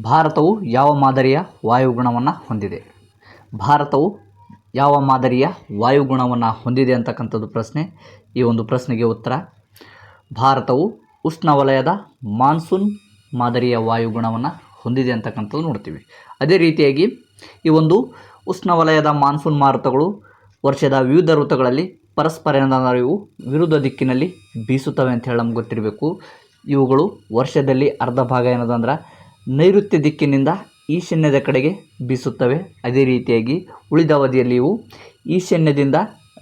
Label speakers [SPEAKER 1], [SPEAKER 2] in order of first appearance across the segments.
[SPEAKER 1] ಭಾರತವು ಯಾವ ಮಾದರಿಯ ವಾಯುಗುಣವನ್ನು ಹೊಂದಿದೆ? ಭಾರತವು ಯಾವ ಮಾದರಿಯ ವಾಯುಗುಣವನ್ನು ಹೊಂದಿದೆ ಅಂತಕ್ಕಂಥದ್ದು ಪ್ರಶ್ನೆ, ಈ ಒಂದು ಪ್ರಶ್ನೆಗೆ ಉತ್ತರ. ಭಾರತವು ಉಷ್ಣವಲಯದ ಮಾನ್ಸೂನ್ ಮಾದರಿಯ ವಾಯುಗುಣವನ್ನು ಹೊಂದಿದೆ ಅಂತಕ್ಕಂಥದ್ದು ನೋಡ್ತೀವಿ. ಅದೇ ರೀತಿಯಾಗಿ ಈ ಒಂದು ಉಷ್ಣವಲಯದ ಮಾನ್ಸೂನ್ ಮಾರುತಗಳು ವರ್ಷದ ವಿವಿಧ ಋತುಗಳಲ್ಲಿ ಪರಸ್ಪರ ಇವು ವಿರುದ್ಧ ದಿಕ್ಕಿನಲ್ಲಿ ಬೀಸುತ್ತವೆ ಅಂತ ಹೇಳಿ ನಮ್ಗೆ ಗೊತ್ತಿರಬೇಕು. ಇವುಗಳು ವರ್ಷದಲ್ಲಿ ಅರ್ಧ ಭಾಗ ಏನದಂದ್ರೆ ನೈಋತ್ಯ ದಿಕ್ಕಿನಿಂದ ಈಶಾನ್ಯದ ಕಡೆಗೆ ಬೀಸುತ್ತವೆ. ಅದೇ ರೀತಿಯಾಗಿ ಉಳಿದ ಅವಧಿಯಲ್ಲಿ ಇವು ಈಶಾನ್ಯದಿಂದ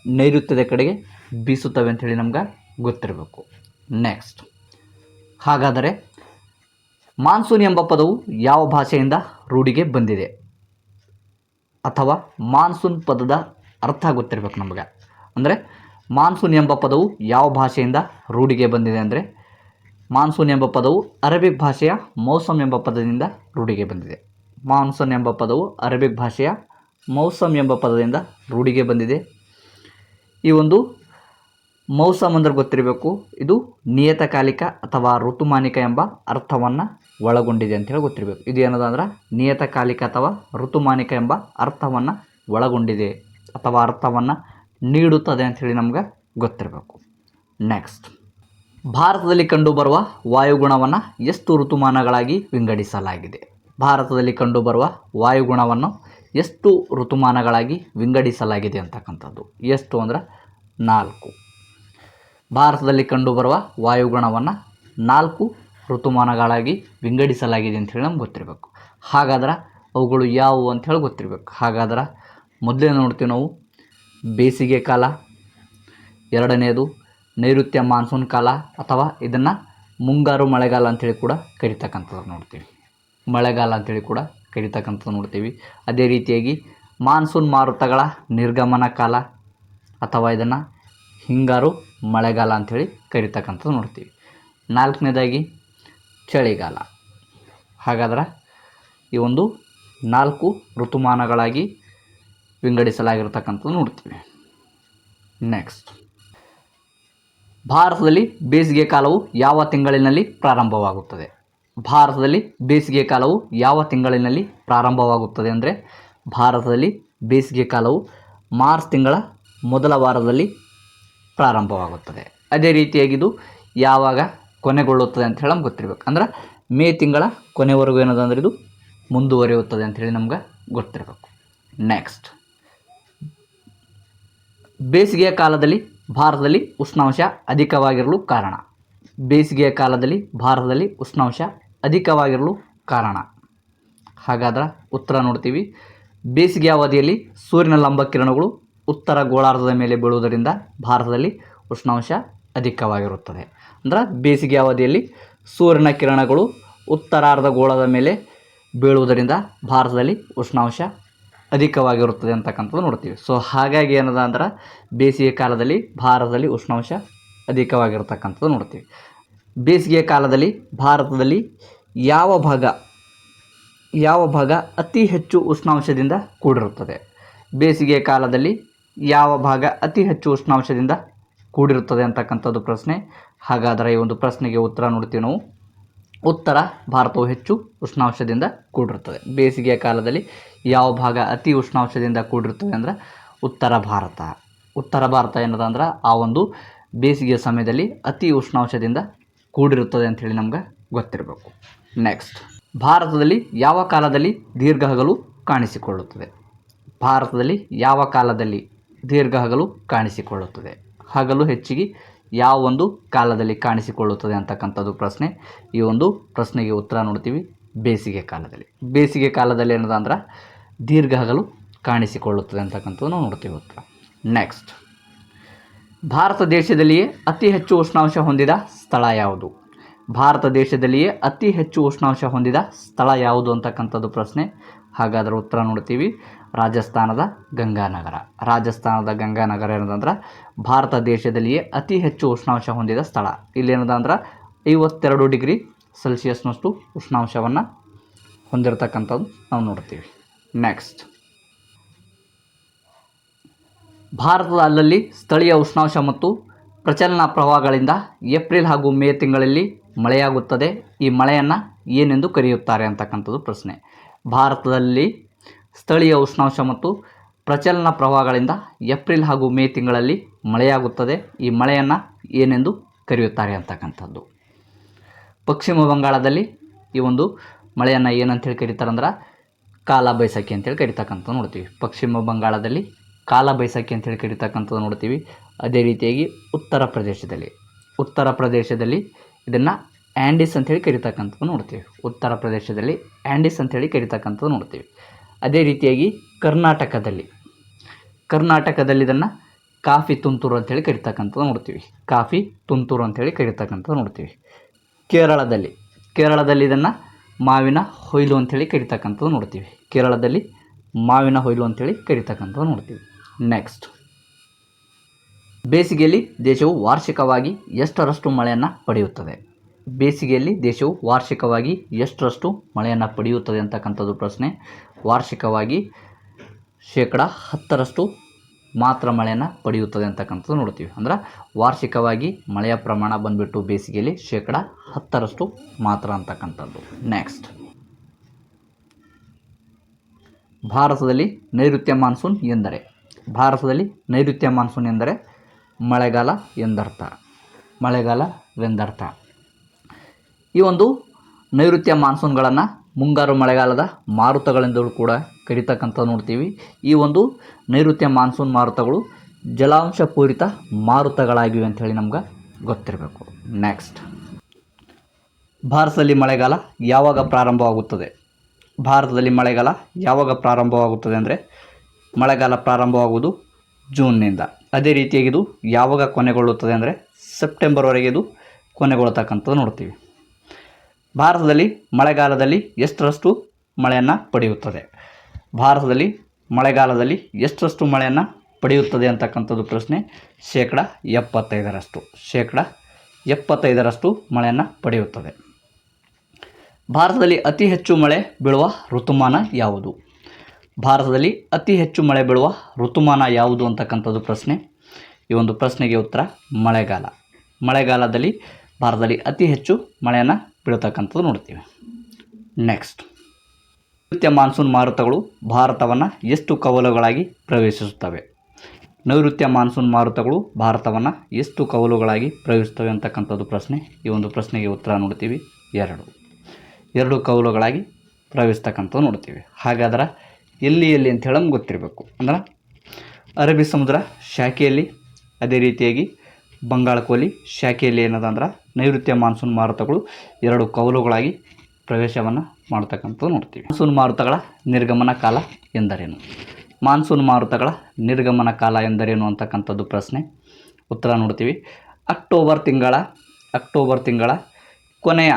[SPEAKER 1] ನೈಋತ್ಯದ ಕಡೆಗೆ ಬೀಸುತ್ತವೆ ಅಂಥೇಳಿ ನಮ್ಗೆ ಗೊತ್ತಿರಬೇಕು. ನೆಕ್ಸ್ಟ್ ಹಾಗಾದರೆ ಮಾನ್ಸೂನ್ ಎಂಬ ಪದವು ಯಾವ ಭಾಷೆಯಿಂದ ರೂಢಿಗೆ ಬಂದಿದೆ? ಅಥವಾ ಮಾನ್ಸೂನ್ ಪದದ ಅರ್ಥ ಗೊತ್ತಿರಬೇಕು ನಮಗೆ. ಅಂದರೆ ಮಾನ್ಸೂನ್ ಎಂಬ ಪದವು ಯಾವ ಭಾಷೆಯಿಂದ ರೂಢಿಗೆ ಬಂದಿದೆ ಅಂದರೆ ಮಾನ್ಸೂನ್ ಎಂಬ ಪದವು ಅರಬಿಕ್ ಭಾಷೆಯ ಮೌಸಮ್ ಎಂಬ ಪದದಿಂದ ರೂಢಿಗೆ ಬಂದಿದೆ. ಮಾನ್ಸೂನ್ ಎಂಬ ಪದವು ಅರಬಿಕ್ ಭಾಷೆಯ ಮೌಸಮ್ ಎಂಬ ಪದದಿಂದ ರೂಢಿಗೆ ಬಂದಿದೆ. ಈ ಒಂದು ಮೌಸಮ್ ಅಂದ್ರೆ ಗೊತ್ತಿರಬೇಕು. ಇದು ನಿಯತಕಾಲಿಕ ಅಥವಾ ಋತುಮಾನಿಕ ಎಂಬ ಅರ್ಥವನ್ನು ಒಳಗೊಂಡಿದೆ ಅಂತೇಳಿ ಗೊತ್ತಿರಬೇಕು. ಇದು ಏನದ ಅಂದ್ರೆ ನಿಯತಕಾಲಿಕ ಅಥವಾ ಋತುಮಾನಿಕ ಎಂಬ ಅರ್ಥವನ್ನು ಒಳಗೊಂಡಿದೆ ಅಥವಾ ಅರ್ಥವನ್ನು ನೀಡುತ್ತದೆ ಅಂಥೇಳಿ ನಮ್ಗೆ ಗೊತ್ತಿರಬೇಕು. ನೆಕ್ಸ್ಟ್ ಭಾರತದಲ್ಲಿ ಕಂಡುಬರುವ ವಾಯುಗುಣವನ್ನು ಎಷ್ಟು ಋತುಮಾನಗಳಾಗಿ ವಿಂಗಡಿಸಲಾಗಿದೆ? ಭಾರತದಲ್ಲಿ ಕಂಡುಬರುವ ವಾಯುಗುಣವನ್ನು ಎಷ್ಟು ಋತುಮಾನಗಳಾಗಿ ವಿಂಗಡಿಸಲಾಗಿದೆ ಅಂತಕ್ಕಂಥದ್ದು. ಎಷ್ಟು ಅಂದ್ರೆ ನಾಲ್ಕು. ಭಾರತದಲ್ಲಿ ಕಂಡುಬರುವ ವಾಯುಗುಣವನ್ನು ನಾಲ್ಕು ಋತುಮಾನಗಳಾಗಿ ವಿಂಗಡಿಸಲಾಗಿದೆ ಅಂಥೇಳಿ ನಮ್ಗೆ ಗೊತ್ತಿರಬೇಕು. ಹಾಗಾದ್ರೆ ಅವುಗಳು ಯಾವುವು ಅಂಥೇಳಿ ಗೊತ್ತಿರಬೇಕು. ಹಾಗಾದ್ರೆ ಮೊದಲೇ ನೋಡ್ತೀವಿ ನಾವು ಬೇಸಿಗೆ ಕಾಲ ಎರಡನೆಯದು ನೈಋತ್ಯ ಮಾನ್ಸೂನ್ ಕಾಲ ಅಥವಾ ಇದನ್ನು ಮುಂಗಾರು ಮಳೆಗಾಲ ಅಂಥೇಳಿ ಕೂಡ ಕರಿತಕ್ಕಂಥದ್ದು ನೋಡ್ತೀವಿ. ಮಳೆಗಾಲ ಅಂಥೇಳಿ ಕೂಡ ಕರಿತಕ್ಕಂಥದ್ದು ನೋಡ್ತೀವಿ. ಅದೇ ರೀತಿಯಾಗಿ ಮಾನ್ಸೂನ್ ಮಾರುತಗಳ ನಿರ್ಗಮನ ಕಾಲ ಅಥವಾ ಇದನ್ನು ಹಿಂಗಾರು ಮಳೆಗಾಲ ಅಂಥೇಳಿ ಕರಿತಕ್ಕಂಥದ್ದು ನೋಡ್ತೀವಿ. ನಾಲ್ಕನೇದಾಗಿ ಚಳಿಗಾಲ. ಹಾಗಾದ್ರೆ ಈ ಒಂದು ನಾಲ್ಕು ಋತುಮಾನಗಳಾಗಿ ವಿಂಗಡಿಸಲಾಗಿರ್ತಕ್ಕಂಥದ್ದು ನೋಡ್ತೀವಿ. ನೆಕ್ಸ್ಟ್ ಭಾರತದಲ್ಲಿ ಬೇಸಿಗೆ ಕಾಲವು ಯಾವ ತಿಂಗಳಿನಲ್ಲಿ ಪ್ರಾರಂಭವಾಗುತ್ತದೆ? ಭಾರತದಲ್ಲಿ ಬೇಸಿಗೆ ಕಾಲವು ಯಾವ ತಿಂಗಳಿನಲ್ಲಿ ಪ್ರಾರಂಭವಾಗುತ್ತದೆ ಅಂದರೆ, ಭಾರತದಲ್ಲಿ ಬೇಸಿಗೆ ಕಾಲವು ಮಾರ್ಚ್ ತಿಂಗಳ ಮೊದಲ ವಾರದಲ್ಲಿ ಪ್ರಾರಂಭವಾಗುತ್ತದೆ. ಅದೇ ರೀತಿಯಾಗಿ ಇದು ಯಾವಾಗ ಕೊನೆಗೊಳ್ಳುತ್ತದೆ ಅಂತ ಹೇಳಿ ನಮ್ಗೆ ಗೊತ್ತಿರಬೇಕು. ಅಂದ್ರೆ ಮೇ ತಿಂಗಳ ಕೊನೆವರೆಗೂ ಏನದು ಅಂದ್ರೆ ಇದು ಮುಂದುವರಿಯುತ್ತದೆ ಅಂಥೇಳಿ ನಮ್ಗೆ ಗೊತ್ತಿರಬೇಕು. ನೆಕ್ಸ್ಟ್ ಬೇಸಿಗೆಯ ಕಾಲದಲ್ಲಿ ಭಾರತದಲ್ಲಿ ಉಷ್ಣಾಂಶ ಅಧಿಕವಾಗಿರಲು ಕಾರಣ. ಬೇಸಿಗೆಯ ಕಾಲದಲ್ಲಿ ಭಾರತದಲ್ಲಿ ಉಷ್ಣಾಂಶ ಅಧಿಕವಾಗಿರಲು ಕಾರಣ. ಹಾಗಾದ್ರೆ ಉತ್ತರ ನೋಡ್ತೀವಿ. ಬೇಸಿಗೆ ಅವಧಿಯಲ್ಲಿ ಸೂರ್ಯನ ಲಂಬ ಕಿರಣಗಳು ಉತ್ತರ ಗೋಳಾರ್ಧದ ಮೇಲೆ ಬೀಳುವುದರಿಂದ ಭಾರತದಲ್ಲಿ ಉಷ್ಣಾಂಶ ಅಧಿಕವಾಗಿರುತ್ತದೆ. ಅಂದ್ರೆ ಬೇಸಿಗೆ ಅವಧಿಯಲ್ಲಿ ಸೂರ್ಯನ ಕಿರಣಗಳು ಉತ್ತರಾರ್ಧ ಗೋಳದ ಮೇಲೆ ಬೀಳುವುದರಿಂದ ಭಾರತದಲ್ಲಿ ಉಷ್ಣಾಂಶ ಅಧಿಕವಾಗಿರುತ್ತದೆ ಅಂತಕ್ಕಂಥದ್ದು ನೋಡ್ತೀವಿ. ಸೊ ಹಾಗಾಗಿ ಏನದ ಅಂದ್ರೆ ಬೇಸಿಗೆ ಕಾಲದಲ್ಲಿ ಭಾರತದಲ್ಲಿ ಉಷ್ಣಾಂಶ ಅಧಿಕವಾಗಿರತಕ್ಕಂಥದ್ದು ನೋಡ್ತೀವಿ. ಬೇಸಿಗೆ ಕಾಲದಲ್ಲಿ ಭಾರತದಲ್ಲಿ ಯಾವ ಭಾಗ ಯಾವ ಭಾಗ ಅತಿ ಹೆಚ್ಚು ಉಷ್ಣಾಂಶದಿಂದ ಕೂಡಿರುತ್ತದೆ? ಬೇಸಿಗೆ ಕಾಲದಲ್ಲಿ ಯಾವ ಭಾಗ ಅತಿ ಹೆಚ್ಚು ಉಷ್ಣಾಂಶದಿಂದ ಕೂಡಿರುತ್ತದೆ ಅಂತಕ್ಕಂಥದ್ದು ಪ್ರಶ್ನೆ. ಹಾಗಾದರೆ ಈ ಒಂದು ಪ್ರಶ್ನೆಗೆ ಉತ್ತರ ನೋಡ್ತೀವಿ ನಾವು. ಉತ್ತರ ಭಾರತವು ಹೆಚ್ಚು ಉಷ್ಣಾಂಶದಿಂದ ಕೂಡಿರುತ್ತದೆ. ಬೇಸಿಗೆಯ ಕಾಲದಲ್ಲಿ ಯಾವ ಭಾಗ ಅತಿ ಉಷ್ಣಾಂಶದಿಂದ ಕೂಡಿರುತ್ತದೆ ಅಂದರೆ ಉತ್ತರ ಭಾರತ. ಉತ್ತರ ಭಾರತ ಏನದ ಅಂದ್ರೆ ಆ ಒಂದು ಬೇಸಿಗೆಯ ಸಮಯದಲ್ಲಿ ಅತಿ ಉಷ್ಣಾಂಶದಿಂದ ಕೂಡಿರುತ್ತದೆ ಅಂಥೇಳಿ ನಮ್ಗೆ ಗೊತ್ತಿರಬೇಕು. ನೆಕ್ಸ್ಟ್ ಭಾರತದಲ್ಲಿ ಯಾವ ಕಾಲದಲ್ಲಿ ದೀರ್ಘ ಹಗಲು ಕಾಣಿಸಿಕೊಳ್ಳುತ್ತದೆ? ಭಾರತದಲ್ಲಿ ಯಾವ ಕಾಲದಲ್ಲಿ ದೀರ್ಘ ಹಗಲು ಕಾಣಿಸಿಕೊಳ್ಳುತ್ತದೆ? ಹಗಲು ಹೆಚ್ಚಿಗೆ ಯಾವ ಒಂದು ಕಾಲದಲ್ಲಿ ಕಾಣಿಸಿಕೊಳ್ಳುತ್ತದೆ ಅಂತಕ್ಕಂಥದ್ದು ಪ್ರಶ್ನೆ. ಈ ಒಂದು ಪ್ರಶ್ನೆಗೆ ಉತ್ತರ ನೋಡ್ತೀವಿ. ಬೇಸಿಗೆ ಕಾಲದಲ್ಲಿ. ಬೇಸಿಗೆ ಕಾಲದಲ್ಲಿ ಏನದ ಅಂದ್ರೆ ದೀರ್ಘ ಹಗಲು ಕಾಣಿಸಿಕೊಳ್ಳುತ್ತದೆ ಅಂತಕ್ಕಂಥದ್ದು ನಾವು ನೋಡ್ತೀವಿ ಉತ್ತರ. ನೆಕ್ಸ್ಟ್ ಭಾರತ ದೇಶದಲ್ಲಿಯೇ ಅತಿ ಹೆಚ್ಚು ಉಷ್ಣಾಂಶ ಹೊಂದಿದ ಸ್ಥಳ ಯಾವುದು? ಭಾರತ ದೇಶದಲ್ಲಿಯೇ ಅತಿ ಹೆಚ್ಚು ಉಷ್ಣಾಂಶ ಹೊಂದಿದ ಸ್ಥಳ ಯಾವುದು ಅಂತಕ್ಕಂಥದ್ದು ಪ್ರಶ್ನೆ. ಹಾಗಾದರೆ ಉತ್ತರ ನೋಡ್ತೀವಿ. ರಾಜಸ್ಥಾನದ ಗಂಗಾನಗರ. ರಾಜಸ್ಥಾನದ ಗಂಗಾನಗರ ಏನದಂದ್ರೆ, ಭಾರತ ದೇಶದಲ್ಲಿಯೇ ಅತಿ ಹೆಚ್ಚು ಉಷ್ಣಾಂಶ ಹೊಂದಿದ ಸ್ಥಳ. ಇಲ್ಲೇನದ ಅಂದ್ರೆ ಐವತ್ತೆರಡು ಡಿಗ್ರಿ ಸೆಲ್ಸಿಯಸ್ನಷ್ಟು ಉಷ್ಣಾಂಶವನ್ನು ಹೊಂದಿರತಕ್ಕಂಥದ್ದು ನಾವು ನೋಡ್ತೀವಿ. ನೆಕ್ಸ್ಟ್ ಭಾರತದ ಅಲ್ಲಲ್ಲಿ ಸ್ಥಳೀಯ ಉಷ್ಣಾಂಶ ಮತ್ತು ಪ್ರಚಲನ ಪ್ರವಾಹಗಳಿಂದ ಏಪ್ರಿಲ್ ಹಾಗೂ ಮೇ ತಿಂಗಳಲ್ಲಿ ಮಳೆಯಾಗುತ್ತದೆ. ಈ ಮಳೆಯನ್ನು ಏನೆಂದು ಕರೆಯುತ್ತಾರೆ ಅಂತಕ್ಕಂಥದ್ದು ಪ್ರಶ್ನೆ. ಭಾರತದಲ್ಲಿ ಸ್ಥಳೀಯ ಉಷ್ಣಾಂಶ ಮತ್ತು ಪ್ರಚಲನ ಪ್ರವಾಹಗಳಿಂದ ಏಪ್ರಿಲ್ ಹಾಗೂ ಮೇ ತಿಂಗಳಲ್ಲಿ ಮಳೆಯಾಗುತ್ತದೆ. ಈ ಮಳೆಯನ್ನು ಏನೆಂದು ಕರೆಯುತ್ತಾರೆ ಅಂತಕ್ಕಂಥದ್ದು. ಪಶ್ಚಿಮ ಬಂಗಾಳದಲ್ಲಿ ಈ ಒಂದು ಮಳೆಯನ್ನು ಏನಂತೇಳಿ ಕರೀತಾರೆ ಅಂದ್ರೆ ಕಾಲ ಬೈಸಾಖಿ ಅಂತೇಳಿ ಕರಿತಕ್ಕಂಥದ್ದು ನೋಡ್ತೀವಿ. ಪಶ್ಚಿಮ ಬಂಗಾಳದಲ್ಲಿ ಕಾಲ ಬೈಸಾಖಿ ಅಂತೇಳಿ ಕರಿತಕ್ಕಂಥದ್ದು ನೋಡ್ತೀವಿ. ಅದೇ ರೀತಿಯಾಗಿ ಉತ್ತರ ಪ್ರದೇಶದಲ್ಲಿ ಉತ್ತರ ಪ್ರದೇಶದಲ್ಲಿ ಇದನ್ನು ಆ್ಯಂಡಿಸ್ ಅಂತೇಳಿ ಕರಿತಕ್ಕಂಥದ್ದು ನೋಡ್ತೀವಿ. ಉತ್ತರ ಪ್ರದೇಶದಲ್ಲಿ ಆ್ಯಂಡಿಸ್ ಅಂತೇಳಿ ಕರಿತಕ್ಕಂಥದ್ದು ನೋಡ್ತೀವಿ. ಅದೇ ರೀತಿಯಾಗಿ ಕರ್ನಾಟಕದಲ್ಲಿ. ಕರ್ನಾಟಕದಲ್ಲಿ ಇದನ್ನು ಕಾಫಿ ತುಂತುರು ಅಂತೇಳಿ ಕರಿತಕ್ಕಂಥದ್ದು ನೋಡ್ತೀವಿ. ಕಾಫಿ ತುಂತುರು ಅಂತೇಳಿ ಕರಿತಕ್ಕಂಥದ್ದು ನೋಡ್ತೀವಿ. ಕೇರಳದಲ್ಲಿ ಕೇರಳದಲ್ಲಿ ಇದನ್ನು ಮಾವಿನ ಹೊಯ್ಲು ಅಂತೇಳಿ ಕರಿತಕ್ಕಂಥದ್ದು ನೋಡ್ತೀವಿ. ಕೇರಳದಲ್ಲಿ ಮಾವಿನ ಹೊಯ್ಲು ಅಂತೇಳಿ ಕರಿತಕ್ಕಂಥದ್ದು ನೋಡ್ತೀವಿ. ನೆಕ್ಸ್ಟ್ ಬೇಸಿಗೆಯಲ್ಲಿ ದೇಶವು ವಾರ್ಷಿಕವಾಗಿ ಎಷ್ಟರಷ್ಟು ಮಳೆಯನ್ನು ಪಡೆಯುತ್ತದೆ? ಬೇಸಿಗೆಯಲ್ಲಿ ದೇಶವು ವಾರ್ಷಿಕವಾಗಿ ಎಷ್ಟರಷ್ಟು ಮಳೆಯನ್ನು ಪಡೆಯುತ್ತದೆ ಅಂತಕ್ಕಂಥದ್ದು ಪ್ರಶ್ನೆ. ವಾರ್ಷಿಕವಾಗಿ ಶೇಕಡ ಹತ್ತರಷ್ಟು ಮಾತ್ರ ಮಳೆಯನ್ನು ಪಡೆಯುತ್ತದೆ ಅಂತಕ್ಕಂಥದ್ದು ನೋಡ್ತೀವಿ. ಅಂದ್ರೆ ವಾರ್ಷಿಕವಾಗಿ ಮಳೆಯ ಪ್ರಮಾಣ ಬಂದುಬಿಟ್ಟು ಬೇಸಿಗೆಯಲ್ಲಿ ಶೇಕಡ ಹತ್ತರಷ್ಟು ಮಾತ್ರ ಅಂತಕ್ಕಂಥದ್ದು. ನೆಕ್ಸ್ಟ್ ಭಾರತದಲ್ಲಿ ನೈಋತ್ಯ ಮಾನ್ಸೂನ್ ಎಂದರೆ, ಭಾರತದಲ್ಲಿ ನೈಋತ್ಯ ಮಾನ್ಸೂನ್ ಎಂದರೆ ಮಳೆಗಾಲ ಎಂದರ್ಥ. ಮಳೆಗಾಲವೆಂದರ್ಥ ಈ ಒಂದು ನೈಋತ್ಯ ಮಾನ್ಸೂನ್ಗಳನ್ನು ಮುಂಗಾರು ಮಳೆಗಾಲದ ಮಾರುತಗಳೆಂದಲೂ ಕೂಡ ಕರಿತಕ್ಕಂಥ ನೋಡ್ತೀವಿ. ಈ ಒಂದು ನೈಋತ್ಯ ಮಾನ್ಸೂನ್ ಮಾರುತಗಳು ಜಲಾಂಶ ಪೂರಿತ ಮಾರುತಗಳಾಗಿವೆ ಅಂಥೇಳಿ ನಮ್ಗೆ ಗೊತ್ತಿರಬೇಕು. ನೆಕ್ಸ್ಟ್ ಭಾರತದಲ್ಲಿ ಮಳೆಗಾಲ ಯಾವಾಗ ಪ್ರಾರಂಭವಾಗುತ್ತದೆ? ಭಾರತದಲ್ಲಿ ಮಳೆಗಾಲ ಯಾವಾಗ ಪ್ರಾರಂಭವಾಗುತ್ತದೆ ಅಂದರೆ ಮಳೆಗಾಲ ಪ್ರಾರಂಭವಾಗುವುದು ಜೂನ್ನಿಂದ. ಅದೇ ರೀತಿಯಾಗಿ ಇದು ಯಾವಾಗ ಕೊನೆಗೊಳ್ಳುತ್ತದೆ ಅಂದರೆ ಸೆಪ್ಟೆಂಬರ್ವರೆಗೆ ಇದು ಕೊನೆಗೊಳ್ಳತಕ್ಕಂಥದ್ದು ನೋಡ್ತೀವಿ. ಭಾರತದಲ್ಲಿ ಮಳೆಗಾಲದಲ್ಲಿ ಎಷ್ಟರಷ್ಟು ಮಳೆಯನ್ನು ಪಡೆಯುತ್ತದೆ? ಭಾರತದಲ್ಲಿ ಮಳೆಗಾಲದಲ್ಲಿ ಎಷ್ಟರಷ್ಟು ಮಳೆಯನ್ನು ಪಡೆಯುತ್ತದೆ ಅಂತಕ್ಕಂಥದ್ದು ಪ್ರಶ್ನೆ ಶೇಕಡ ಎಪ್ಪತ್ತೈದರಷ್ಟು ಶೇಕಡ ಎಪ್ಪತ್ತೈದರಷ್ಟು ಮಳೆಯನ್ನು ಪಡೆಯುತ್ತದೆ. ಭಾರತದಲ್ಲಿ ಅತಿ ಹೆಚ್ಚು ಮಳೆ ಬೀಳುವ ಋತುಮಾನ ಯಾವುದು? ಭಾರತದಲ್ಲಿ ಅತಿ ಹೆಚ್ಚು ಮಳೆ ಬೀಳುವ ಋತುಮಾನ ಯಾವುದು ಅಂತಕ್ಕಂಥದ್ದು ಪ್ರಶ್ನೆ? ಈ ಒಂದು ಪ್ರಶ್ನೆಗೆ ಉತ್ತರ ಮಳೆಗಾಲ. ಮಳೆಗಾಲದಲ್ಲಿ ಭಾರತದಲ್ಲಿ ಅತಿ ಹೆಚ್ಚು ಮಳೆಯನ್ನು ಬೀಳತಕ್ಕಂಥದ್ದು ನೋಡ್ತೀವಿ. ನೆಕ್ಸ್ಟ್ ನೈಋತ್ಯ ಮಾನ್ಸೂನ್ ಮಾರುತಗಳು ಭಾರತವನ್ನು ಎಷ್ಟು ಕವಲುಗಳಾಗಿ ಪ್ರವೇಶಿಸುತ್ತವೆ? ನೈಋತ್ಯ ಮಾನ್ಸೂನ್ ಮಾರುತಗಳು ಭಾರತವನ್ನು ಎಷ್ಟು ಕವಲುಗಳಾಗಿ ಪ್ರವೇಶಿಸುತ್ತವೆ ಅಂತಕ್ಕಂಥದ್ದು ಪ್ರಶ್ನೆ. ಈ ಒಂದು ಪ್ರಶ್ನೆಗೆ ಉತ್ತರ ನೋಡ್ತೀವಿ. ಎರಡು. ಎರಡು ಕವಲುಗಳಾಗಿ ಪ್ರವೇಶಿಸ್ತಕ್ಕಂಥದ್ದು ನೋಡ್ತೀವಿ. ಹಾಗಾದ್ರೆ ಎಲ್ಲಿ ಎಲ್ಲಿ ಅಂತ ಹೇಳೋದು ಗೊತ್ತಿರಬೇಕು. ಅಂದ್ರೆ ಅರಬ್ಬಿ ಸಮುದ್ರ ಶಾಖೆಯಲ್ಲಿ ಅದೇ ರೀತಿಯಾಗಿ ಬಂಗಾಳ ಕೊಲ್ಲಿ ಶಾಖೆಯಲ್ಲಿ ಏನದ ಅಂದ್ರೆ ನೈಋತ್ಯ ಮಾನ್ಸೂನ್ ಮಾರುತಗಳು ಎರಡು ಕವಲುಗಳಾಗಿ ಪ್ರವೇಶವನ್ನು ಮಾಡ್ತಕ್ಕಂಥದ್ದು ನೋಡ್ತೀವಿ. ಮಾನ್ಸೂನ್ ಮಾರುತಗಳ ನಿರ್ಗಮನ ಕಾಲ ಎಂದರೇನು? ಮಾನ್ಸೂನ್ ಮಾರುತಗಳ ನಿರ್ಗಮನ ಕಾಲ ಎಂದರೇನು ಅಂತಕ್ಕಂಥದ್ದು ಪ್ರಶ್ನೆ. ಉತ್ತರ ನೋಡ್ತೀವಿ. ಅಕ್ಟೋಬರ್ ತಿಂಗಳ ಅಕ್ಟೋಬರ್ ತಿಂಗಳ ಕೊನೆಯ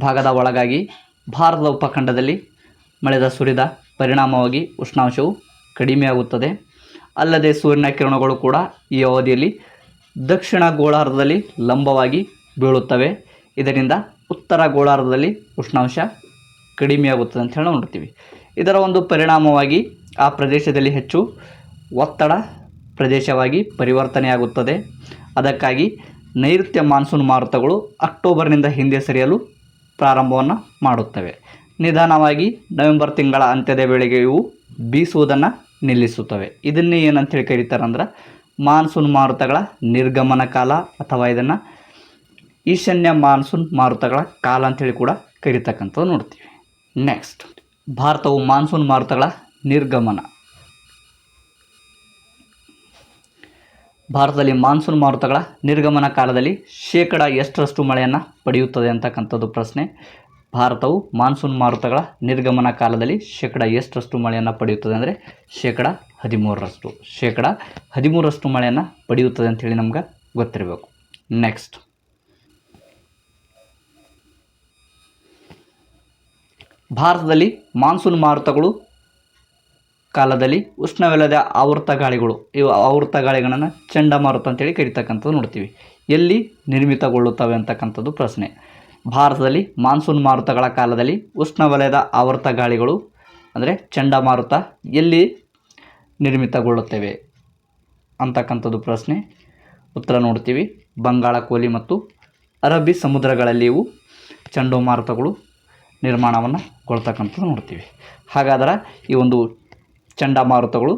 [SPEAKER 1] ಭಾಗದ ಒಳಗಾಗಿ ಭಾರತದ ಉಪಖಂಡದಲ್ಲಿ ಮಳೆದ ಸುರಿದ ಪರಿಣಾಮವಾಗಿ ಉಷ್ಣಾಂಶವು ಕಡಿಮೆಯಾಗುತ್ತದೆ. ಅಲ್ಲದೆ ಸೂರ್ಯನ ಕಿರಣಗಳು ಕೂಡ ಈ ಅವಧಿಯಲ್ಲಿ ದಕ್ಷಿಣ ಗೋಳಾರ್ಧದಲ್ಲಿ ಲಂಬವಾಗಿ ಬೀಳುತ್ತವೆ. ಇದರಿಂದ ಉತ್ತರ ಗೋಳಾರ್ಧದಲ್ಲಿ ಉಷ್ಣಾಂಶ ಕಡಿಮೆಯಾಗುತ್ತದೆ ಅಂತ ಹೇಳಿ ನೋಡ್ತೀವಿ. ಇದರ ಒಂದು ಪರಿಣಾಮವಾಗಿ ಆ ಪ್ರದೇಶದಲ್ಲಿ ಹೆಚ್ಚು ಒತ್ತಡ ಪ್ರದೇಶವಾಗಿ ಪರಿವರ್ತನೆಯಾಗುತ್ತದೆ ಅದಕ್ಕಾಗಿ ನೈಋತ್ಯ ಮಾನ್ಸೂನ್ ಮಾರುತಗಳು ಅಕ್ಟೋಬರ್ನಿಂದ ಹಿಂದೆ ಸರಿಯಲು ಪ್ರಾರಂಭವನ್ನು ಮಾಡುತ್ತವೆ. ನಿಧಾನವಾಗಿ ನವೆಂಬರ್ ತಿಂಗಳ ಅಂತ್ಯದ ವೇಳೆಗೆ ಇವು ಬೀಸುವುದನ್ನು ನಿಲ್ಲಿಸುತ್ತವೆ. ಇದನ್ನೇ ಏನಂತೇಳಿ ಅಂದ್ರೆ ಮಾನ್ಸೂನ್ ಮಾರುತಗಳ ನಿರ್ಗಮನ ಕಾಲ ಅಥವಾ ಇದನ್ನು ಈಶಾನ್ಯ ಮಾನ್ಸೂನ್ ಮಾರುತಗಳ ಕಾಲ ಅಂತೇಳಿ ಕೂಡ ಕರಿತಕ್ಕಂಥದ್ದು ನೋಡ್ತೀವಿ. ನೆಕ್ಸ್ಟ್ ಭಾರತವು ಮಾನ್ಸೂನ್ ಮಾರುತಗಳ ನಿರ್ಗಮನ. ಭಾರತದಲ್ಲಿ ಮಾನ್ಸೂನ್ ಮಾರುತಗಳ ನಿರ್ಗಮನ ಕಾಲದಲ್ಲಿ ಶೇಕಡ ಎಷ್ಟರಷ್ಟು ಮಳೆಯನ್ನು ಪಡೆಯುತ್ತದೆ ಅಂತಕ್ಕಂಥದ್ದು ಪ್ರಶ್ನೆ. ಭಾರತವು ಮಾನ್ಸೂನ್ ಮಾರುತಗಳ ನಿರ್ಗಮನ ಕಾಲದಲ್ಲಿ ಶೇಕಡ ಎಷ್ಟರಷ್ಟು ಮಳೆಯನ್ನು ಪಡೆಯುತ್ತದೆ ಅಂದರೆ ಶೇಕಡ ಹದಿಮೂರರಷ್ಟು ಶೇಕಡ ಹದಿಮೂರರಷ್ಟು ಮಳೆಯನ್ನು ಪಡೆಯುತ್ತದೆ ಅಂಥೇಳಿ ನಮ್ಗೆ ಗೊತ್ತಿರಬೇಕು. ನೆಕ್ಸ್ಟ್ ಭಾರತದಲ್ಲಿ ಮಾನ್ಸೂನ್ ಮಾರುತಗಳು ಕಾಲದಲ್ಲಿ ಉಷ್ಣವಲಯದ ಆವೃತ ಗಾಳಿಗಳು, ಇವು ಆವೃತ ಗಾಳಿಗಳನ್ನು ಚಂಡಮಾರುತ ಅಂತೇಳಿ ಕರಿತಕ್ಕಂಥದ್ದು ನೋಡ್ತೀವಿ. ಎಲ್ಲಿ ನಿರ್ಮಿತಗೊಳ್ಳುತ್ತವೆ ಅಂತಕ್ಕಂಥದ್ದು ಪ್ರಶ್ನೆ. ಭಾರತದಲ್ಲಿ ಮಾನ್ಸೂನ್ ಮಾರುತಗಳ ಕಾಲದಲ್ಲಿ ಉಷ್ಣವಲಯದ ಆವೃತ ಗಾಳಿಗಳು ಅಂದರೆ ಚಂಡಮಾರುತ ಎಲ್ಲಿ ನಿರ್ಮಿತಗೊಳ್ಳುತ್ತವೆ. ಅಂತಕ್ಕಂಥದ್ದು ಪ್ರಶ್ನೆ. ಉತ್ತರ ನೋಡ್ತೀವಿ. ಬಂಗಾಳ ಕೊಲ್ಲಿ ಮತ್ತು ಅರಬ್ಬಿ ಸಮುದ್ರಗಳಲ್ಲಿ ಇವು ಚಂಡಮಾರುತಗಳು ನಿರ್ಮಾಣವನ್ನು ಕೊಳ್ತಕ್ಕಂಥದ್ದು ನೋಡ್ತೀವಿ. ಹಾಗಾದ್ರೆ ಈ ಒಂದು ಚಂಡಮಾರುತಗಳು,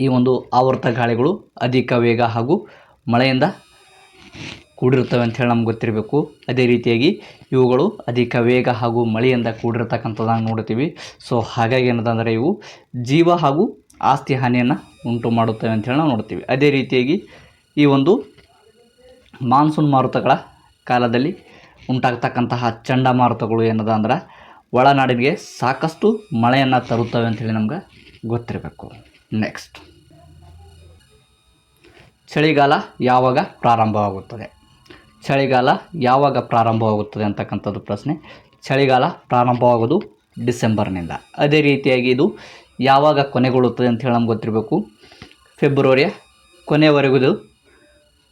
[SPEAKER 1] ಈ ಒಂದು ಆವರ್ತ ಗಾಳಿಗಳು ಅಧಿಕ ವೇಗ ಹಾಗೂ ಮಳೆಯಿಂದ ಕೂಡಿರ್ತವೆ ಅಂತ ನಮ್ಗೆ ಗೊತ್ತಿರಬೇಕು. ಅದೇ ರೀತಿಯಾಗಿ ಇವುಗಳು ಅಧಿಕ ವೇಗ ಹಾಗೂ ಮಳೆಯಿಂದ ಕೂಡಿರ್ತಕ್ಕಂಥದ್ದನ್ನು ನೋಡ್ತೀವಿ. ಸೊ ಹಾಗಾಗಿ ಏನದಂದರೆ ಇವು ಜೀವ ಹಾಗೂ ಆಸ್ತಿ ಹಾನಿಯನ್ನು ಉಂಟು ಮಾಡುತ್ತವೆ ಅಂತ ಹೇಳಿ ನಾವು ನೋಡ್ತೀವಿ. ಅದೇ ರೀತಿಯಾಗಿ ಈ ಒಂದು ಮಾನ್ಸೂನ್ ಮಾರುತಗಳ ಕಾಲದಲ್ಲಿ ಉಂಟಾಗ್ತಕ್ಕಂತಹ ಚಂಡಮಾರುತಗಳು ಏನದ ಅಂದ್ರೆ ಒಳನಾಡಿಗೆ ಸಾಕಷ್ಟು ಮಳೆಯನ್ನು ತರುತ್ತವೆ ಅಂಥೇಳಿ ನಮ್ಗೆ ಗೊತ್ತಿರಬೇಕು. ನೆಕ್ಸ್ಟ್ ಚಳಿಗಾಲ ಯಾವಾಗ ಪ್ರಾರಂಭವಾಗುತ್ತದೆ? ಚಳಿಗಾಲ ಯಾವಾಗ ಪ್ರಾರಂಭವಾಗುತ್ತದೆ ಅಂತಕ್ಕಂಥದ್ದು ಪ್ರಶ್ನೆ. ಚಳಿಗಾಲ ಪ್ರಾರಂಭವಾಗೋದು ಡಿಸೆಂಬರ್ನಿಂದ. ಅದೇ ರೀತಿಯಾಗಿ ಇದು ಯಾವಾಗ ಕೊನೆಗೊಳ್ಳುತ್ತದೆ ಅಂತ ಹೇಳಿ ನಮ್ಗೆ ಗೊತ್ತಿರಬೇಕು. ಫೆಬ್ರವರಿಯ ಕೊನೆಯವರೆಗೂ ಇದು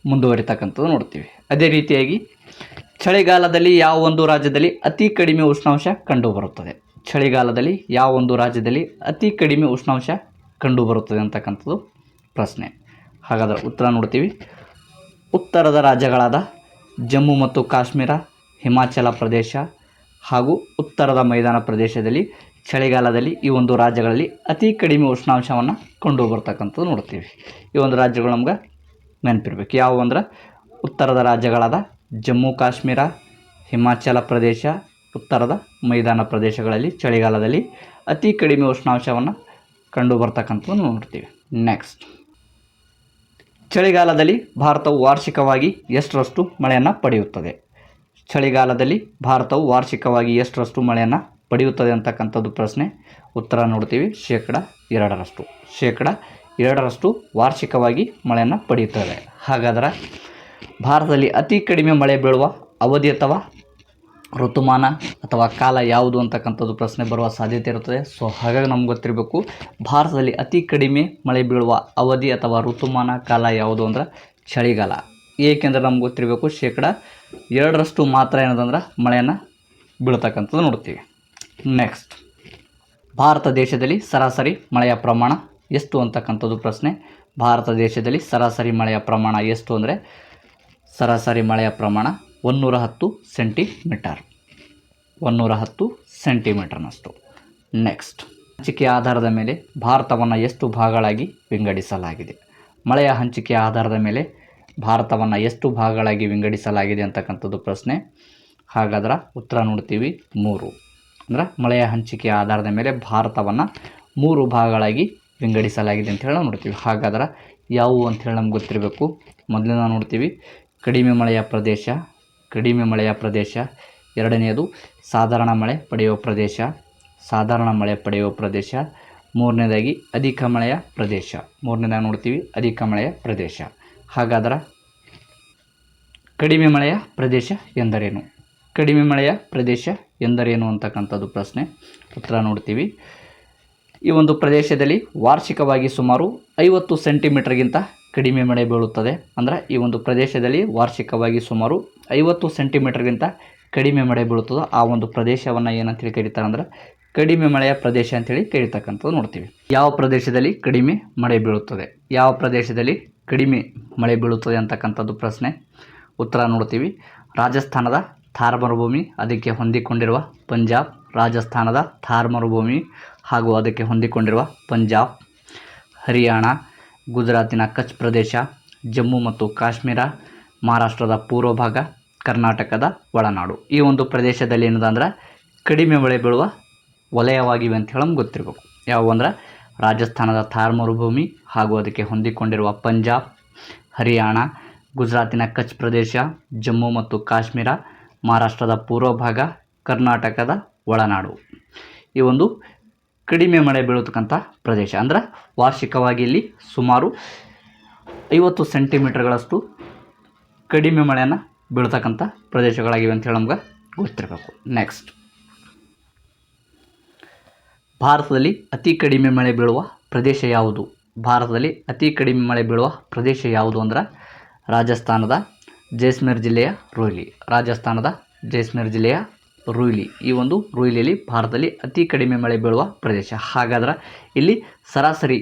[SPEAKER 1] ಮುಂದುವರಿತಕ್ಕಂಥದ್ದು ನೋಡ್ತೀವಿ. ಅದೇ ರೀತಿಯಾಗಿ ಚಳಿಗಾಲದಲ್ಲಿ ಯಾವ ಒಂದು ರಾಜ್ಯದಲ್ಲಿ ಅತಿ ಕಡಿಮೆ ಉಷ್ಣಾಂಶ ಕಂಡುಬರುತ್ತದೆ. ಚಳಿಗಾಲದಲ್ಲಿ ಯಾವ ಒಂದು ರಾಜ್ಯದಲ್ಲಿ ಅತಿ ಕಡಿಮೆ ಉಷ್ಣಾಂಶ ಕಂಡುಬರುತ್ತದೆ ಅಂತಕ್ಕಂಥದ್ದು ಪ್ರಶ್ನೆ. ಹಾಗಾದರೆ ಉತ್ತರ ನೋಡ್ತೀವಿ. ಉತ್ತರದ ರಾಜ್ಯಗಳಾದ ಜಮ್ಮು ಮತ್ತು ಕಾಶ್ಮೀರ, ಹಿಮಾಚಲ ಪ್ರದೇಶ ಹಾಗೂ ಉತ್ತರದ ಮೈದಾನ ಪ್ರದೇಶದಲ್ಲಿ ಚಳಿಗಾಲದಲ್ಲಿ ಈ ಒಂದು ರಾಜ್ಯಗಳಲ್ಲಿ ಅತಿ ಕಡಿಮೆ ಉಷ್ಣಾಂಶವನ್ನು ಕೊಂಡು ಬರ್ತಕ್ಕಂಥದ್ದು ನೋಡ್ತೀವಿ. ಈ ಒಂದು ರಾಜ್ಯಗಳು ನಮ್ಗೆ ನೆನಪಿರ್ಬೇಕು. ಯಾವುವು ಅಂದ್ರೆ ಉತ್ತರದ ರಾಜ್ಯಗಳಾದ ಜಮ್ಮು, ಕಾಶ್ಮೀರ, ಹಿಮಾಚಲ ಪ್ರದೇಶ, ಉತ್ತರದ ಮೈದಾನ ಪ್ರದೇಶಗಳಲ್ಲಿ ಚಳಿಗಾಲದಲ್ಲಿ ಅತಿ ಕಡಿಮೆ ಉಷ್ಣಾಂಶವನ್ನು ಕಂಡು ಬರ್ತಕ್ಕಂಥದ್ದು ನೋಡ್ತೀವಿ. ನೆಕ್ಸ್ಟ್ ಚಳಿಗಾಲದಲ್ಲಿ ಭಾರತವು ವಾರ್ಷಿಕವಾಗಿ ಎಷ್ಟರಷ್ಟು ಮಳೆಯನ್ನು ಪಡೆಯುತ್ತದೆ? ಚಳಿಗಾಲದಲ್ಲಿ ಭಾರತವು ವಾರ್ಷಿಕವಾಗಿ ಎಷ್ಟರಷ್ಟು ಮಳೆಯನ್ನು ಪಡೆಯುತ್ತದೆ ಅಂತಕ್ಕಂಥದ್ದು ಪ್ರಶ್ನೆ. ಉತ್ತರ ನೋಡ್ತೀವಿ. ಶೇಕಡ ಎರಡರಷ್ಟು. ಶೇಕಡ ಎರಡರಷ್ಟು ವಾರ್ಷಿಕವಾಗಿ ಮಳೆಯನ್ನು ಪಡೆಯುತ್ತದೆ. ಹಾಗಾದರೆ ಭಾರತದಲ್ಲಿ ಅತಿ ಕಡಿಮೆ ಮಳೆ ಬೀಳುವ ಅವಧಿ ಅಥವಾ ಋತುಮಾನ ಅಥವಾ ಕಾಲ ಯಾವುದು ಅಂತಕ್ಕಂಥದ್ದು ಪ್ರಶ್ನೆ ಬರುವ ಸಾಧ್ಯತೆ ಇರುತ್ತದೆ. ಸೊ ಹಾಗಾಗಿ ನಮ್ಗೆ ಗೊತ್ತಿರಬೇಕು, ಭಾರತದಲ್ಲಿ ಅತಿ ಕಡಿಮೆ ಮಳೆ ಬೀಳುವ ಅವಧಿ ಅಥವಾ ಋತುಮಾನ ಕಾಲ ಯಾವುದು ಅಂದ್ರೆ ಚಳಿಗಾಲ. ಏಕೆಂದರೆ ನಮ್ಗೆ ಗೊತ್ತಿರಬೇಕು, ಶೇಕಡ ಎರಡರಷ್ಟು ಮಾತ್ರ ಏನದಂದ್ರೆ ಮಳೆಯನ್ನು ಬೀಳ್ತಕ್ಕಂಥದ್ದು ನೋಡ್ತೀವಿ. ನೆಕ್ಸ್ಟ್ ಭಾರತ ದೇಶದಲ್ಲಿ ಸರಾಸರಿ ಮಳೆಯ ಪ್ರಮಾಣ ಎಷ್ಟು ಅಂತಕ್ಕಂಥದ್ದು ಪ್ರಶ್ನೆ. ಭಾರತ ದೇಶದಲ್ಲಿ ಸರಾಸರಿ ಮಳೆಯ ಪ್ರಮಾಣ ಎಷ್ಟು ಅಂದರೆ ಸರಾಸರಿ ಮಳೆಯ ಪ್ರಮಾಣ ಒನ್ನೂರ ಹತ್ತು ಸೆಂಟಿಮೀಟರ್. ಒನ್ನೂರ ಹತ್ತು ಸೆಂಟಿಮೀಟರ್ನಷ್ಟು. ನೆಕ್ಸ್ಟ್ ಹಂಚಿಕೆಯ ಆಧಾರದ ಮೇಲೆ ಭಾರತವನ್ನು ಎಷ್ಟು ಭಾಗಗಳಾಗಿ ವಿಂಗಡಿಸಲಾಗಿದೆ. ಮಳೆಯ ಹಂಚಿಕೆಯ ಆಧಾರದ ಮೇಲೆ ಭಾರತವನ್ನು ಎಷ್ಟು ಭಾಗಗಳಾಗಿ ವಿಂಗಡಿಸಲಾಗಿದೆ ಅಂತಕ್ಕಂಥದ್ದು ಪ್ರಶ್ನೆ. ಹಾಗಾದ್ರೆ ಉತ್ತರ ನೋಡ್ತೀವಿ ಮೂರು. ಅಂದ್ರೆ ಮಳೆಯ ಹಂಚಿಕೆಯ ಆಧಾರದ ಮೇಲೆ ಭಾರತವನ್ನು ಮೂರು ಭಾಗಗಳಾಗಿ ವಿಂಗಡಿಸಲಾಗಿದೆ ಅಂತ ಹೇಳಿ ನಾವು ನೋಡ್ತೀವಿ. ಹಾಗಾದ್ರೆ ಯಾವುವು ಅಂತ ಹೇಳಿ ನಮ್ಗೆ ಗೊತ್ತಿರಬೇಕು. ಮೊದಲನೇ ನೋಡ್ತೀವಿ, ಕಡಿಮೆ ಮಳೆಯ ಪ್ರದೇಶ, ಕಡಿಮೆ ಮಳೆಯ ಪ್ರದೇಶ. ಎರಡನೆಯದು ಸಾಧಾರಣ ಮಳೆ ಪಡೆಯುವ ಪ್ರದೇಶ, ಸಾಧಾರಣ ಮಳೆ ಪಡೆಯುವ ಪ್ರದೇಶ. ಮೂರನೇದಾಗಿ, ಅಧಿಕ ಮಳೆಯ ಪ್ರದೇಶ. ಮೂರನೇದಾಗಿ ನೋಡ್ತೀವಿ, ಅಧಿಕ ಮಳೆಯ ಪ್ರದೇಶ. ಹಾಗಾದ್ರೆ ಕಡಿಮೆ ಮಳೆಯ ಪ್ರದೇಶ ಎಂದರೇನು? ಕಡಿಮೆ ಮಳೆಯ ಪ್ರದೇಶ ಎಂದರೇನು ಅಂತಕ್ಕಂಥದ್ದು ಪ್ರಶ್ನೆ. ಉತ್ತರ ನೋಡ್ತೀವಿ. ಈ ಒಂದು ಪ್ರದೇಶದಲ್ಲಿ ವಾರ್ಷಿಕವಾಗಿ ಸುಮಾರು ಐವತ್ತು ಸೆಂಟಿಮೀಟರ್ಗಿಂತ ಕಡಿಮೆ ಮಳೆ ಬೀಳುತ್ತದೆ. ಅಂದರೆ ಈ ಒಂದು ಪ್ರದೇಶದಲ್ಲಿ ವಾರ್ಷಿಕವಾಗಿ ಸುಮಾರು ಐವತ್ತು ಸೆಂಟಿಮೀಟರ್ಗಿಂತ ಕಡಿಮೆ ಮಳೆ ಬೀಳುತ್ತದೆ. ಆ ಒಂದು ಪ್ರದೇಶವನ್ನು ಏನಂತೇಳಿ ಕರೀತಾರೆ ಅಂದ್ರೆ ಕಡಿಮೆ ಮಳೆಯ ಪ್ರದೇಶ ಅಂತೇಳಿ ಕರೀತಕ್ಕಂಥದ್ದು ನೋಡ್ತೀವಿ. ಯಾವ ಪ್ರದೇಶದಲ್ಲಿ ಕಡಿಮೆ ಮಳೆ ಬೀಳುತ್ತದೆ? ಯಾವ ಪ್ರದೇಶದಲ್ಲಿ ಕಡಿಮೆ ಮಳೆ ಬೀಳುತ್ತದೆ ಅಂತಕ್ಕಂಥದ್ದು ಪ್ರಶ್ನೆ. ಉತ್ತರ ನೋಡ್ತೀವಿ. ರಾಜಸ್ಥಾನದ ಥಾರ್ ಮರುಭೂಮಿ ಅದಕ್ಕೆ ಹೊಂದಿಕೊಂಡಿರುವ ಪಂಜಾಬ್ ರಾಜಸ್ಥಾನದ ಥಾರ್ ಮರುಭೂಮಿ ಹಾಗೂ ಅದಕ್ಕೆ ಹೊಂದಿಕೊಂಡಿರುವ ಪಂಜಾಬ್, ಹರಿಯಾಣ, ಗುಜರಾತಿನ ಕಚ್ ಪ್ರದೇಶ, ಜಮ್ಮು ಮತ್ತು ಕಾಶ್ಮೀರ, ಮಹಾರಾಷ್ಟ್ರದ ಪೂರ್ವ ಭಾಗ ಕರ್ನಾಟಕದ ಒಳನಾಡು. ಈ ಒಂದು ಪ್ರದೇಶದಲ್ಲಿ ಏನದ ಅಂದ್ರೆ ಕಡಿಮೆ ಮಳೆ ಬೀಳುವ ವಲಯವಾಗಿವೆ ಅಂತ ಹೇಳಿ ನಮ್ಗೆ ಗೊತ್ತಿರಬೇಕು. ಯಾವುವು ಅಂದ್ರೆ ರಾಜಸ್ಥಾನದ ಥಾರ್ ಮರುಭೂಮಿ ಹಾಗೂ ಅದಕ್ಕೆ ಹೊಂದಿಕೊಂಡಿರುವ ಪಂಜಾಬ್, ಹರಿಯಾಣ, ಗುಜರಾತಿನ ಕಚ್ ಪ್ರದೇಶ, ಜಮ್ಮು ಮತ್ತು ಕಾಶ್ಮೀರ ಮಹಾರಾಷ್ಟ್ರದ ಪೂರ್ವ ಭಾಗ, ಕರ್ನಾಟಕದ ಒಳನಾಡು. ಈ ಒಂದು ಕಡಿಮೆ ಮಳೆ ಬೀಳತಕ್ಕಂಥ ಪ್ರದೇಶ. ಅಂದ್ರೆ ವಾರ್ಷಿಕವಾಗಿ ಇಲ್ಲಿ ಸುಮಾರು ಐವತ್ತು ಸೆಂಟಿಮೀಟರ್ಗಳಷ್ಟು ಕಡಿಮೆ ಮಳೆಯನ್ನು ಬೀಳ್ತಕ್ಕಂಥ ಪ್ರದೇಶಗಳಾಗಿವೆ ಅಂತ ಹೇಳಿ ನಮ್ಗೆ ಗೊತ್ತಿರಬೇಕು. ನೆಕ್ಸ್ಟ್ ಭಾರತದಲ್ಲಿ ಅತಿ ಕಡಿಮೆ ಮಳೆ ಬೀಳುವ ಪ್ರದೇಶ ಯಾವುದು? ಭಾರತದಲ್ಲಿ ಅತಿ ಕಡಿಮೆ ಮಳೆ ಬೀಳುವ ಪ್ರದೇಶ ಯಾವುದು ಅಂದ್ರೆ ರಾಜಸ್ಥಾನದ ಜೈಸ್ಮೇರ್ ಜಿಲ್ಲೆಯ ರೋಹಿಲಿ ರಾಜಸ್ಥಾನದ ಜೈಸ್ಮೇರ್ ಜಿಲ್ಲೆಯ ರುಯ್ಲಿ. ಈ ಒಂದು ರುಯ್ಲಿಯಲ್ಲಿ ಭಾರತದಲ್ಲಿ ಅತಿ ಕಡಿಮೆ ಮಳೆ ಬೀಳುವ ಪ್ರದೇಶ. ಹಾಗಾದ್ರೆ ಇಲ್ಲಿ ಸರಾಸರಿ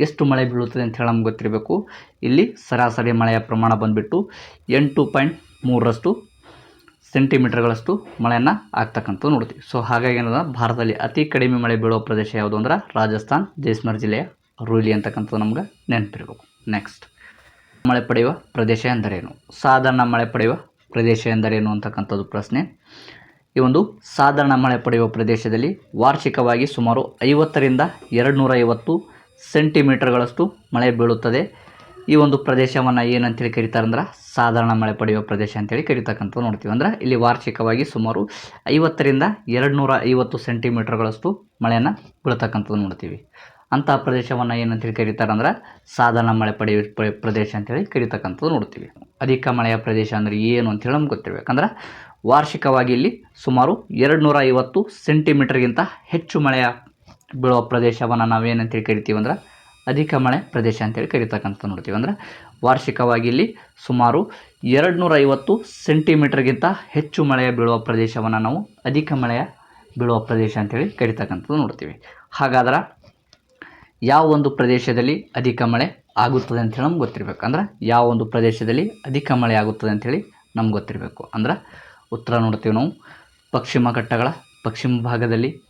[SPEAKER 1] ಎಷ್ಟು ಮಳೆ ಬೀಳುತ್ತದೆ ಅಂತ ಹೇಳಿ ನಮ್ಗೆ ಗೊತ್ತಿರಬೇಕು. ಇಲ್ಲಿ ಸರಾಸರಿ ಮಳೆಯ ಪ್ರಮಾಣ ಬಂದುಬಿಟ್ಟು ಎಂಟು ಪಾಯಿಂಟ್ ಮೂರರಷ್ಟು ಸೆಂಟಿಮೀಟರ್ಗಳಷ್ಟು ಮಳೆಯನ್ನು ಆಗ್ತಕ್ಕಂಥದ್ದು ನೋಡ್ತೀವಿ. ಸೊ ಹಾಗಾಗಿ ಏನದ, ಭಾರತದಲ್ಲಿ ಅತಿ ಕಡಿಮೆ ಮಳೆ ಬೀಳುವ ಪ್ರದೇಶ ಯಾವುದು ಅಂದ್ರೆ ರಾಜಸ್ಥಾನ್, ಜೈಸ್ಮರ್ ಜಿಲ್ಲೆಯ ರೂಲಿ ಅಂತಕ್ಕಂಥದ್ದು ನಮ್ಗೆ ನೆನಪಿರಬೇಕು. ನೆಕ್ಸ್ಟ್ ಮಳೆ ಪಡೆಯುವ ಪ್ರದೇಶ ಎಂದರೇನು? ಸಾಧಾರಣ ಮಳೆ ಪಡೆಯುವ ಪ್ರದೇಶ ಎಂದರೇನು ಅಂತಕ್ಕಂಥದ್ದು ಪ್ರಶ್ನೆ. ಈ ಒಂದು ಸಾಧಾರಣ ಮಳೆ ಪಡೆಯುವ ಪ್ರದೇಶದಲ್ಲಿ ವಾರ್ಷಿಕವಾಗಿ ಸುಮಾರು ಐವತ್ತರಿಂದ ಎರಡು ನೂರ ಐವತ್ತು ಸೆಂಟಿಮೀಟರ್ಗಳಷ್ಟು ಮಳೆ ಬೀಳುತ್ತದೆ. ಈ ಒಂದು ಪ್ರದೇಶವನ್ನು ಏನಂತೇಳಿ ಕರೀತಾರೆ ಅಂದ್ರೆ ಸಾಧಾರಣ ಮಳೆ ಪಡೆಯುವ ಪ್ರದೇಶ ಅಂತೇಳಿ ಕರಿತಕ್ಕಂಥದ್ದು ನೋಡ್ತೀವಿ. ಅಂದ್ರೆ ಇಲ್ಲಿ ವಾರ್ಷಿಕವಾಗಿ ಸುಮಾರು ಐವತ್ತರಿಂದ ಎರಡು ನೂರ ಐವತ್ತು ಸೆಂಟಿಮೀಟರ್ಗಳಷ್ಟು ಮಳೆಯನ್ನು ಬೀಳ್ತಕ್ಕಂಥದ್ದು ನೋಡ್ತೀವಿ. ಅಂಥ ಪ್ರದೇಶವನ್ನು ಏನಂತೇಳಿ ಕರೀತಾರೆ ಅಂದ್ರೆ ಸಾಧಾರಣ ಮಳೆ ಪಡೆಯುವ ಪ್ರ- ಪ್ರದೇಶ ಅಂತೇಳಿ ಕರಿತಕ್ಕಂಥದ್ದು ನೋಡ್ತೀವಿ. ಅಧಿಕ ಮಳೆಯ ಪ್ರದೇಶ ಅಂದರೆ ಏನು ಅಂತೇಳಿ ನಮ್ಗೆ ಗೊತ್ತಿರಬೇಕಂದ್ರೆ ವಾರ್ಷಿಕವಾಗಿ ಇಲ್ಲಿ ಸುಮಾರು ಎರಡು ನೂರ ಐವತ್ತು ಸೆಂಟಿಮೀಟರ್ಗಿಂತ ಹೆಚ್ಚು ಮಳೆಯ ಬೀಳುವ ಪ್ರದೇಶವನ್ನು ನಾವೇನಂತೇಳಿ ಕರಿತೀವಿ ಅಂದ್ರೆ ಅಧಿಕ ಮಳೆ ಪ್ರದೇಶ ಅಂತೇಳಿ ಕರಿತಕ್ಕಂಥ ನೋಡ್ತೀವಿ. ಅಂದ್ರೆ ವಾರ್ಷಿಕವಾಗಿ ಇಲ್ಲಿ ಸುಮಾರು ಎರಡು ನೂರ ಐವತ್ತು ಸೆಂಟಿಮೀಟರ್ಗಿಂತ ಹೆಚ್ಚು ಮಳೆಯ ಬೀಳುವ ಪ್ರದೇಶವನ್ನು ನಾವು ಅಧಿಕ ಮಳೆಯ ಬೀಳುವ ಪ್ರದೇಶ ಅಂತೇಳಿ ಕರಿತಕ್ಕಂಥದ್ದು ನೋಡ್ತೀವಿ. ಹಾಗಾದ್ರೆ ಯಾವ ಒಂದು ಪ್ರದೇಶದಲ್ಲಿ ಅಧಿಕ ಮಳೆ ಆಗುತ್ತದೆ ಅಂತೇಳಿ ನಮ್ಗೆ ಗೊತ್ತಿರಬೇಕು. ಅಂದ್ರೆ ಯಾವ ಒಂದು ಪ್ರದೇಶದಲ್ಲಿ ಅಧಿಕ ಮಳೆ ಆಗುತ್ತದೆ ಅಂಥೇಳಿ ನಮ್ಗೆ ಗೊತ್ತಿರಬೇಕು. ಅಂದ್ರೆ ಉತ್ತರ ನೋಡ್ತೀವಿ ನಾವು. ಪಶ್ಚಿಮ ಘಟ್ಟಗಳ, ಪಶ್ಚಿಮ ಭಾಗದಲ್ಲಿ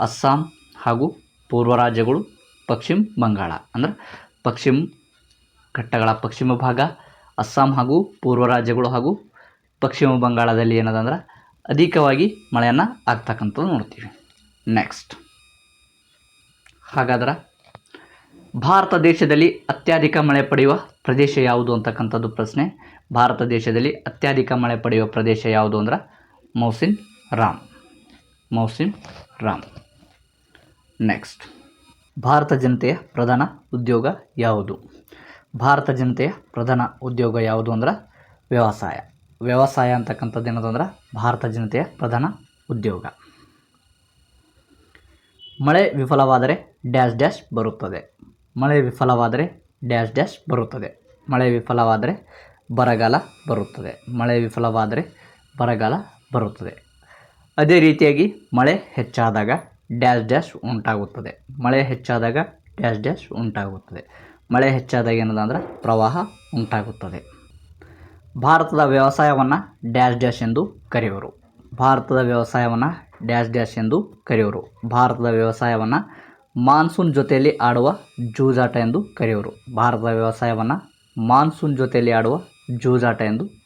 [SPEAKER 1] ಅಸ್ಸಾಂ ಹಾಗೂ ಪೂರ್ವ ರಾಜ್ಯಗಳು ಪಶ್ಚಿಮ ಬಂಗಾಳ. ಅಂದ್ರೆ ಪಶ್ಚಿಮ ಘಟ್ಟಗಳ ಪಶ್ಚಿಮ ಭಾಗ, ಅಸ್ಸಾಂ ಹಾಗೂ ಪೂರ್ವ ರಾಜ್ಯಗಳು ಹಾಗೂ ಪಶ್ಚಿಮ ಬಂಗಾಳದಲ್ಲಿ ಏನದಂದ್ರೆ ಅಧಿಕವಾಗಿ ಮಳೆಯನ್ನು ಆಗ್ತಕ್ಕಂಥದ್ದು ನೋಡ್ತೀವಿ. ನೆಕ್ಸ್ಟ್ ಹಾಗಾದ್ರೆ ಭಾರತ ದೇಶದಲ್ಲಿ ಅತ್ಯಧಿಕ ಮಳೆ ಪಡೆಯುವ ಪ್ರದೇಶ ಯಾವುದು ಅಂತಕ್ಕಂಥದ್ದು ಪ್ರಶ್ನೆ. ಭಾರತ ದೇಶದಲ್ಲಿ ಅತ್ಯಧಿಕ ಮಳೆ ಪಡೆಯುವ ಪ್ರದೇಶ ಯಾವುದು ಅಂದ್ರೆ Mawsynram. Mawsynram. Next Bharat ಜನತೆಯ ಪ್ರಧಾನ ಉದ್ಯೋಗ ಯಾವುದು? ಭಾರತ ಜನತೆಯ ಪ್ರಧಾನ ಉದ್ಯೋಗ ಯಾವುದು ಅಂದ್ರೆ ವ್ಯವಸಾಯ. ವ್ಯವಸಾಯ ಅಂತಕ್ಕಂಥದ್ದು ಏನದು ಅಂದ್ರೆ ಭಾರತ ಜನತೆಯ ಪ್ರಧಾನ ಉದ್ಯೋಗ. ಮಳೆ ವಿಫಲವಾದರೆ ಡ್ಯಾಶ್ ಡ್ಯಾಶ್ ಬರುತ್ತದೆ. ಮಳೆ ವಿಫಲವಾದರೆ ಡ್ಯಾಶ್ ಡ್ಯಾಶ್ ಬರುತ್ತದೆ. ಮಳೆ ವಿಫಲವಾದರೆ ಬರಗಾಲ ಬರುತ್ತದೆ. ಮಳೆ ವಿಫಲವಾದರೆ ಬರಗಾಲ ಬರುತ್ತದೆ. ಅದೇ ರೀತಿಯಾಗಿ ಮಳೆ ಹೆಚ್ಚಾದಾಗ ಡ್ಯಾಶ್ ಡ್ಯಾಶ್ ಉಂಟಾಗುತ್ತದೆ. ಮಳೆ ಹೆಚ್ಚಾದಾಗ ಡ್ಯಾಶ್ ಡ್ಯಾಶ್ ಉಂಟಾಗುತ್ತದೆ. ಮಳೆ ಹೆಚ್ಚಾದಾಗ ಏನದ ಅಂದ್ರೆ ಪ್ರವಾಹ ಉಂಟಾಗುತ್ತದೆ. ಭಾರತದ ವ್ಯವಸಾಯವನ್ನು ಡ್ಯಾಶ್ ಡ್ಯಾಶ್ ಎಂದು ಕರೆಯುವರು. ಭಾರತದ ವ್ಯವಸಾಯವನ್ನು ಡ್ಯಾಶ್ ಡ್ಯಾಶ್ ಎಂದು ಕರೆಯುವರು. ಭಾರತದ ವ್ಯವಸಾಯವನ್ನು ಮಾನ್ಸೂನ್ ಜೊತೆಯಲ್ಲಿ ಆಡುವ ಜೂಜಾಟ ಎಂದು ಕರೆಯುವರು. ಭಾರತದ ವ್ಯವಸಾಯವನ್ನು ಮಾನ್ಸೂನ್ ಜೊತೆಯಲ್ಲಿ ಆಡುವ ಜೂಜಾಟ ಎಂದು